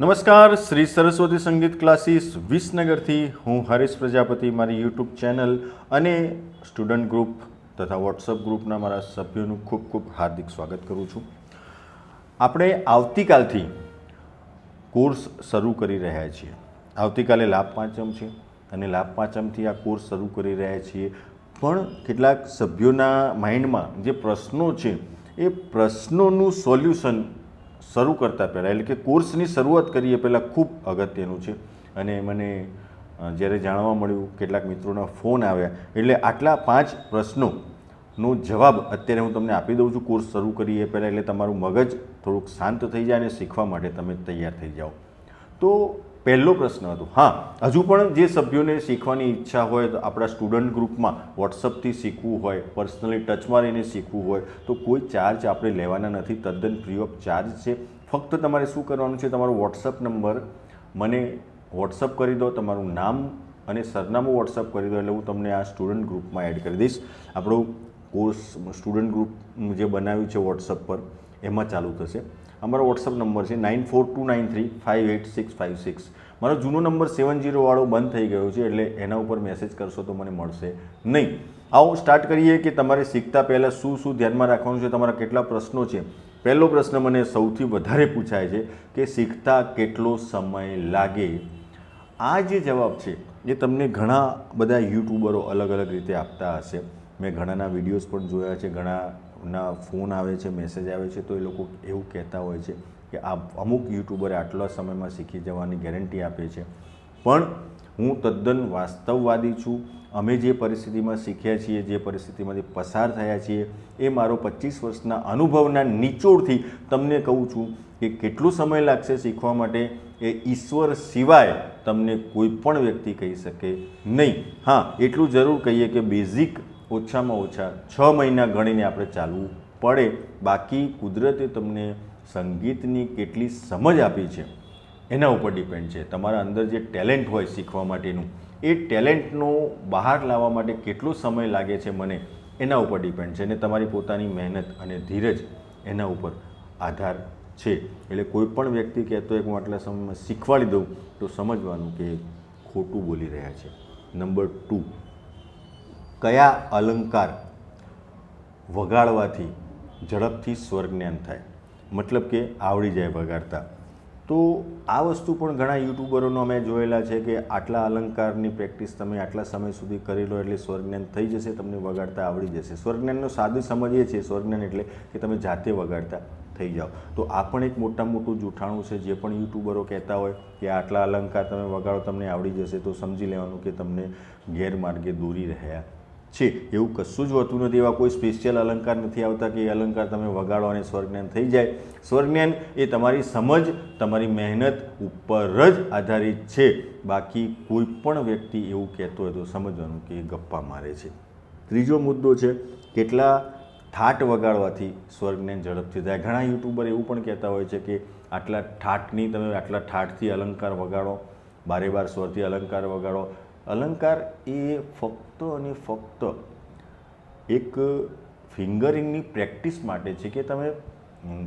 નમસ્કાર, શ્રી સરસ્વતી સંગીત ક્લાસીસ વિસનગરથી. હું હરીશ પ્રજાપતિ, મારી યુટ્યુબ ચેનલ અને સ્ટુડન્ટ ગ્રુપ તથા વોટ્સઅપ ગ્રુપના મારા સભ્યોનું ખૂબ ખૂબ હાર્દિક સ્વાગત કરું છું. આપણે આવતીકાલથી કોર્સ શરૂ કરી રહ્યા છીએ. આવતીકાલે લાભ પાંચમ છે અને લાભ પાંચમથી આ કોર્સ શરૂ કરી રહ્યા છીએ. પણ કેટલાક સભ્યોના માઇન્ડમાં જે પ્રશ્નો છે, એ પ્રશ્નોનું સોલ્યુશન શરૂ કરતાં પહેલાં, એટલે કે કોર્સની શરૂઆત કરીએ પહેલાં ખૂબ અગત્યનું છે. અને મને જ્યારે જાણવા મળ્યું, કેટલાક મિત્રોના ફોન આવ્યા, એટલે આટલા પાંચ પ્રશ્નોનો જવાબ અત્યારે હું તમને આપી દઉં છું. કોર્સ શરૂ કરીએ પહેલાં એટલે તમારું મગજ થોડુંક શાંત થઈ જાય અને શીખવા માટે તમે તૈયાર થઈ જાઓ. તો પહેલો પ્રશ્ન હતો. હા, હજુ પણ જે સભ્યોને શીખવાની ઈચ્છા હોય તો આપણા સ્ટુડન્ટ ગ્રુપમાં વોટ્સઅપથી શીખવું હોય, પર્સનલી ટચમાં રહીને શીખવું હોય, તો કોઈ ચાર્જ આપણે લેવાના નથી. તદ્દન ફ્રી ઓફ ચાર્જ છે. ફક્ત તમારે શું કરવાનું છે? તમારો વોટ્સઅપ નંબર મને વોટ્સઅપ કરી દો, તમારું નામ અને સરનામું વોટ્સઅપ કરી દો એટલે હું તમને આ સ્ટુડન્ટ ગ્રુપમાં એડ કરી દઈશ. આપણું કોર્સ સ્ટુડન્ટ ગ્રુપ જે બનાવ્યું છે વોટ્સઅપ પર, એમાં ચાલુ થશે. અમારો વોટ્સઅપ નંબર છે nine four two nine three five eight six five six મારો જૂનો નંબર સેવન જીરોવાળો બંધ થઈ ગયો છે, એટલે એના ઉપર મેસેજ કરશો તો મને મળશે નહીં. આવો સ્ટાર્ટ કરીએ કે તમારે શીખતા પહેલાં શું શું ધ્યાનમાં રાખવાનું છે, તમારા કેટલા પ્રશ્નો છે? પહેલો પ્રશ્ન મને સૌથી વધારે પૂછાય છે કે શીખતા કેટલો સમય લાગે? આ જે જવાબ છે, એ તમને ઘણા બધા યુટ્યુબરો અલગ અલગ રીતે આપતા હશે. મેં ઘણાના વિડીયોઝ પણ જોયા છે ઘણાના ફોન આવે છે મેસેજ આવે છે, તો એ લોકો એવું કહેતા હોય છે કે આ અમુક યુટ્યુબરે આટલા સમયમાં શીખી જવાની ગેરંટી આપે છે. પણ હું તદ્દન વાસ્તવવાદી છું. અમે જે પરિસ્થિતિમાં શીખ્યા છીએ, જે પરિસ્થિતિમાંથી પસાર થયા છીએ, એ મારો પચીસ વર્ષના અનુભવના નિચોડથી તમને કહું છું કે કેટલો સમય લાગશે શીખવા માટે એ ઈશ્વર સિવાય તમને કોઈ પણ વ્યક્તિ કહી શકે નહીં. હા, એટલું જરૂર કહીએ કે બેઝિક ઓછામાં ઓછા છ મહિના ગણીને આપણે ચાલવું પડે. બાકી કુદરતે તમને સંગીતની કેટલી સમજ આપી છે, એના ઉપર ડિપેન્ડ છે. તમારા અંદર જે ટેલેન્ટ હોય શીખવા માટેનું, એ ટેલેન્ટનો બહાર લાવવા માટે કેટલો સમય લાગે છે મને, એના ઉપર ડિપેન્ડ છે. અને તમારી પોતાની મહેનત અને ધીરજ એના ઉપર આધાર છે. એટલે કોઈ પણ વ્યક્તિ કહેતો એક હું આટલા સમયમાં શીખવાડી દઉં તો સમજવાનું કે ખોટું બોલી રહ્યા છે. નંબર ટુ કયા અલંકાર વગાડવાથી ઝડપથી સ્વરજ્ઞાન થાય? મતલબ કે આવડી જાય વગાડતા. તો આ વસ્તુ પણ ઘણા યુટ્યુબરોનો અમે જોયેલા છે કે આટલા અલંકારની પ્રેક્ટિસ તમે આટલા સમય સુધી કરી લો એટલે સ્વરજ્ઞાન થઈ જશે, તમને વગાડતા આવડી જશે. સ્વરજ્ઞાનનો સાદું સમજ એ છે સ્વરજ્ઞાન એટલે કે તમે જાતે વગાડતા થઈ જાઓ. તો આ પણ એક મોટા મોટું જૂઠાણું છે જે પણ યુટ્યુબરો કહેતા હોય કે આટલા અલંકાર તમે વગાડો, તમને આવડી જશે તો સમજી લેવાનું કે તમને ગેરમાર્ગે દોરી રહ્યા. છે, એવું કશું જ હોતું નથી, એવા કોઈ સ્પેશિયલ અલંકાર નથી આવતા કે એ અલંકાર તમે વગાડો અને સ્વર્જ્ઞાન થઈ જાય. સ્વરજ્ઞાન એ તમારી સમજ, તમારી મહેનત ઉપર જ આધારિત છે. બાકી કોઈ પણ વ્યક્તિ એવું કહેતો હોય તો સમજવાનું કે એ ગપ્પા મારે છે. ત્રીજો મુદ્દો છે, કેટલા ઠાટ વગાડવાથી સ્વરજ્ઞાન ઝડપથી થાય. ઘણા યુટ્યુબર એવું પણ કહેતા હોય છે કે આટલા ઠાટની તમે આટલા ઠાટથી અલંકાર વગાડો, બારે બાર સ્વરથી અલંકાર વગાડો અલંકાર એ ફક્ત અને ફક્ત એક ફિંગરિંગની પ્રેક્ટિસ માટે છે કે તમે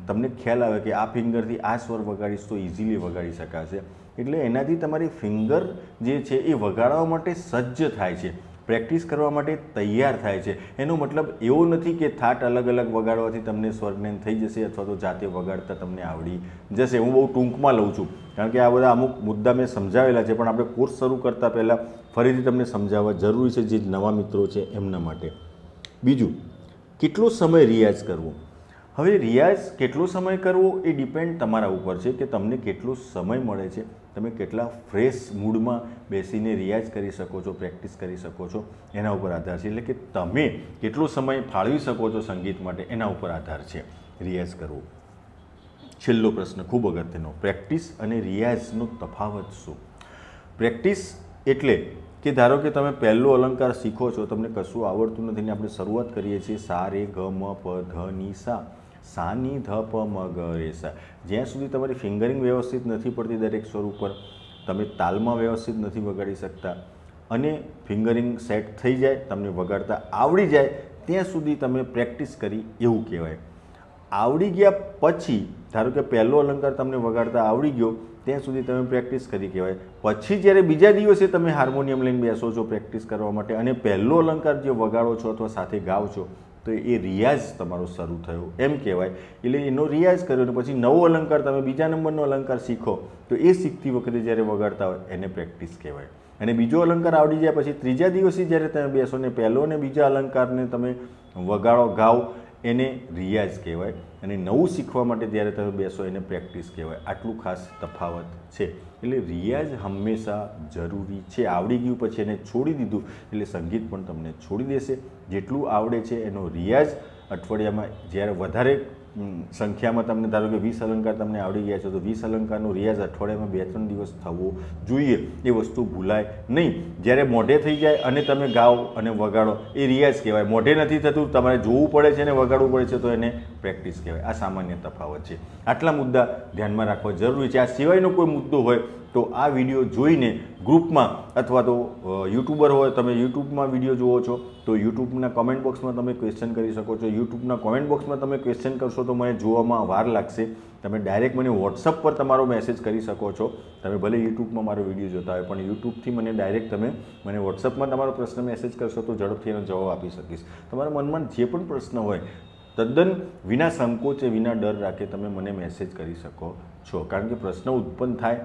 તમને ખ્યાલ આવે કે આ ફિંગરથી આ સ્વર વગાડીશ તો ઇઝીલી વગાડી શકાશે. એટલે એનાથી તમારી ફિંગર જે છે એ વગાડવા માટે સજ્જ થાય છે. પ્રેક્ટિસ કરવા માટે તૈયાર થાય છે. એનો મતલબ એવો નથી કે થાટ અલગ અલગ વગાડવાથી તમને સ્વરજ્ઞાન થઈ જશે અથવા તો જાતે વગાડતા તમને આવડી જશે. હું બહુ ટૂંકમાં લઉં છું. કારણ કે આ બધા અમુક મુદ્દા મેં સમજાવેલા છે, પણ આપણે કોર્સ શરૂ કરતાં પહેલાં ફરીથી તમને સમજાવવા જરૂરી છે જે નવા મિત્રો છે એમના માટે. બીજું, કેટલો સમય રિયાઝ કરવો? હવે રિયાઝ કેટલો સમય કરવો એ ડિપેન્ડ તમારા ઉપર છે કે તમને કેટલો સમય મળે છે. તમે કેટલા ફ્રેશ મૂડમાં બેસીને રિયાઝ કરી શકો છો, પ્રેક્ટિસ કરી શકો છો, એના ઉપર આધાર છે. એટલે કે તમે કેટલો સમય ફાળવી શકો છો સંગીત માટે, એના ઉપર આધાર છે રિયાઝ કરવો. છેલ્લો પ્રશ્ન, ખૂબ અગત્યનો, પ્રેક્ટિસ અને રિયાઝનો તફાવત શું? પ્રેક્ટિસ એટલે કે ધારો કે તમે પહેલો અલંકાર શીખો છો, તમને કશું આવડતું નથી ને આપણે શરૂઆત કરીએ છીએ સા, રે, ગ, મ, પ, ધ, ની, સા. સા ની ધ પ મ જ્યાં સુધી તમારી ફિંગરિંગ વ્યવસ્થિત નથી પડતી દરેક સ્વર ઉપર તમે તાલમાં વ્યવસ્થિત નથી વગાડી શકતા. અને ફિંગરિંગ સેટ થઈ જાય, તમને વગાડતા આવડી જાય, ત્યાં સુધી તમે પ્રેક્ટિસ કરી એવું કહેવાય. આવડી ગયા પછી, ધારો કે પહેલો અલંકાર તમને વગાડતા આવડી ગયો, ત્યાં સુધી તમે પ્રેક્ટિસ કરી કહેવાય. પછી જ્યારે બીજા દિવસે તમે હાર્મોનિયમ લઈને બેસો છો પ્રેક્ટિસ કરવા માટે અને પહેલો અલંકાર જે વગાડો છો અથવા સાથે ગાઓ છો તો એ રિયાઝ તમારો શરૂ થયો, એમ કહેવાય. એટલે એનો રિયાઝ કર્યો અને પછી નવો અલંકાર તમે બીજા નંબરનો અલંકાર શીખો, તો એ શીખતી વખતે જ્યારે વગાડતા હોય, એને પ્રેક્ટિસ કહેવાય. અને બીજો અલંકાર આવડી જાય પછી ત્રીજા દિવસે જ્યારે તમે બેસો ને પહેલો અને બીજા અલંકારને તમે વગાડો, ગાઓ, એને રિયાઝ કહેવાય. અને નવું શીખવા માટે જ્યારે તમે બેસો એને પ્રેક્ટિસ કહેવાય. આટલું ખાસ તફાવત છે. એટલે રિયાઝ હંમેશા જરૂરી છે. આવડી ગયું પછી એને છોડી દીધું, એટલે સંગીત પણ તમને છોડી દેશે. જેટલું આવડે છે એનો રિયાઝ અઠવાડિયામાં જ્યારે વધારે સંખ્યામાં તમને ધારો કે વીસ અલંકાર તમને આવડી ગયા છે, તો વીસ અલંકારનો રિયાઝ અઠવાડિયામાં બે ત્રણ દિવસ થવો જોઈએ. એ વસ્તુ ભૂલાય નહીં. જ્યારે મોઢે થઈ જાય અને તમે ગાઓ અને વગાડો, એ રિયાઝ કહેવાય. મોઢે નથી થતું, તમારે જોવું પડે છે અને વગાડવું પડે છે, તો એને પ્રેક્ટિસ કહેવાય. આ સામાન્ય તફાવત છે. આટલા મુદ્દા ધ્યાનમાં રાખવા જરૂરી છે. આ સિવાયનો કોઈ મુદ્દો હોય તો આ વીડિયો જોઈને ગ્રુપમાં અથવા તો યુટ્યુબર હોય, તમે યુટ્યુબમાં વીડિયો જુઓ છો, તો યુટ્યુબના કોમેન્ટ બોક્સમાં તમે ક્વેશ્ચન કરી શકો છો. યુટ્યુબના કોમેન્ટ બોક્સમાં તમે ક્વેશ્ચન કરશો તો મને જોવામાં વાર લાગશે. તમે ડાયરેક્ટ મને વોટ્સઅપ પર તમારો મેસેજ કરી શકો છો. તમે ભલે યુટ્યુબમાં મારો વીડિયો જોતા હોય, પણ યુટ્યુબથી મને ડાયરેક્ટ તમે મને વોટ્સઅપમાં તમારો પ્રશ્ન મેસેજ કરશો તો ઝડપથી એનો જવાબ આપી શકીશ. તમારા મનમાં જે પણ પ્રશ્ન હોય, તદ્દન વિના સંકોચે, વિના ડર રાખે તમે મને મેસેજ કરી શકો છો. કારણ કે પ્રશ્ન ઉત્પન્ન થાય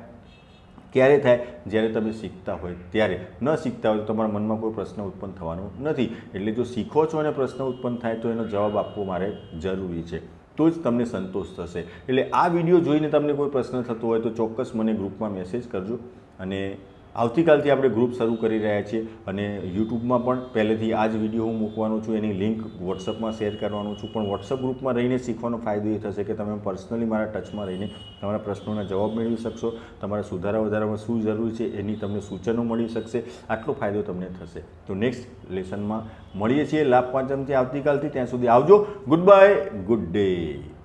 ક્યારે થાય? જ્યારે તમે શીખતા હોય ત્યારે. ન શીખતા હોય તો તમારા મનમાં કોઈ પ્રશ્ન ઉત્પન્ન થવાનો નથી. એટલે જો શીખો છો અને પ્રશ્ન ઉત્પન્ન થાય તો એનો જવાબ આપવો મારે જરૂરી છે. તો જ તમને સંતોષ થશે. એટલે આ વીડિયો જોઈને તમને કોઈ પ્રશ્ન થતો હોય તો ચોક્કસ મને ગ્રુપમાં મેસેજ કરજો અને આવતીકાલથી આપણે ગ્રુપ શરૂ કરી રહ્યા છીએ અને યુટ્યુબમાં પણ પહેલેથી આ જ વીડિયો હું મૂકવાનો છું. એની લિંક વોટ્સઅપમાં શેર કરવાનો છું. પણ વોટ્સઅપ ગ્રુપમાં રહીને શીખવાનો ફાયદો એ થશે કે તમે પર્સનલી મારા ટચમાં રહીને તમારા પ્રશ્નોના જવાબ મેળવી શકશો. તમારા સુધારા વધારામાં શું જરૂરી છે એની તમને સૂચનો મળી શકશે. આટલો ફાયદો તમને થશે. તો નેક્સ્ટ લેસનમાં મળીએ છીએ. લાભ પાંચમથી આવતીકાલથી ત્યાં સુધી આવજો. Good bye good day